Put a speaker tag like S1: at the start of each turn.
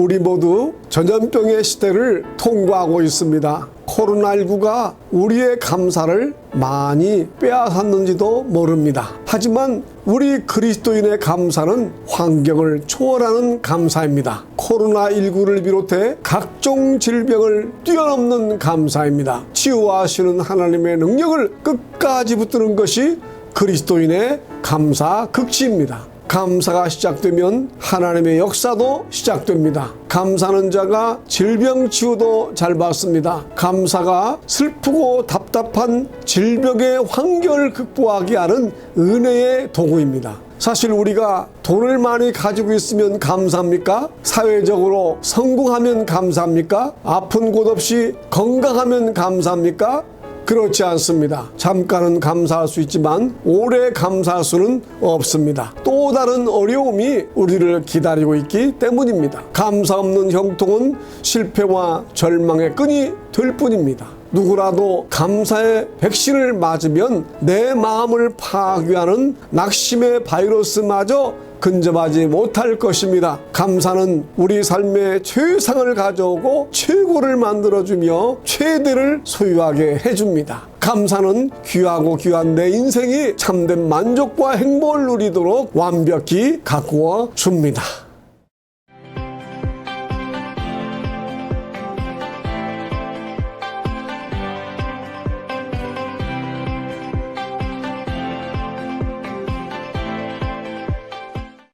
S1: 우리 모두 전염병의 시대를 통과하고 있습니다. 코로나19가 우리의 감사를 많이 빼앗았는지도 모릅니다. 하지만 우리 그리스도인의 감사는 환경을 초월하는 감사입니다. 코로나19를 비롯해 각종 질병을 뛰어넘는 감사입니다. 치유하시는 하나님의 능력을 끝까지 붙드는 것이 그리스도인의 감사 극치입니다. 감사가 시작되면 하나님의 역사도 시작됩니다. 감사하는 자가 질병 치유도 잘 받습니다. 감사가 슬프고 답답한 질병의 환경을 극복하게 하는 은혜의 도구입니다. 사실 우리가 돈을 많이 가지고 있으면 감사합니까? 사회적으로 성공하면 감사합니까? 아픈 곳 없이 건강하면 감사합니까? 그렇지 않습니다. 잠깐은 감사할 수 있지만 오래 감사할 수는 없습니다. 또 다른 어려움이 우리를 기다리고 있기 때문입니다. 감사 없는 형통은 실패와 절망의 끈이 될 뿐입니다. 누구라도 감사의 백신을 맞으면 내 마음을 파괴하는 낙심의 바이러스마저 근접하지 못할 것입니다. 감사는 우리 삶의 최상을 가져오고 최고를 만들어주며 최대를 소유하게 해줍니다. 감사는 귀하고 귀한 내 인생이 참된 만족과 행복을 누리도록 완벽히 가꾸어 줍니다.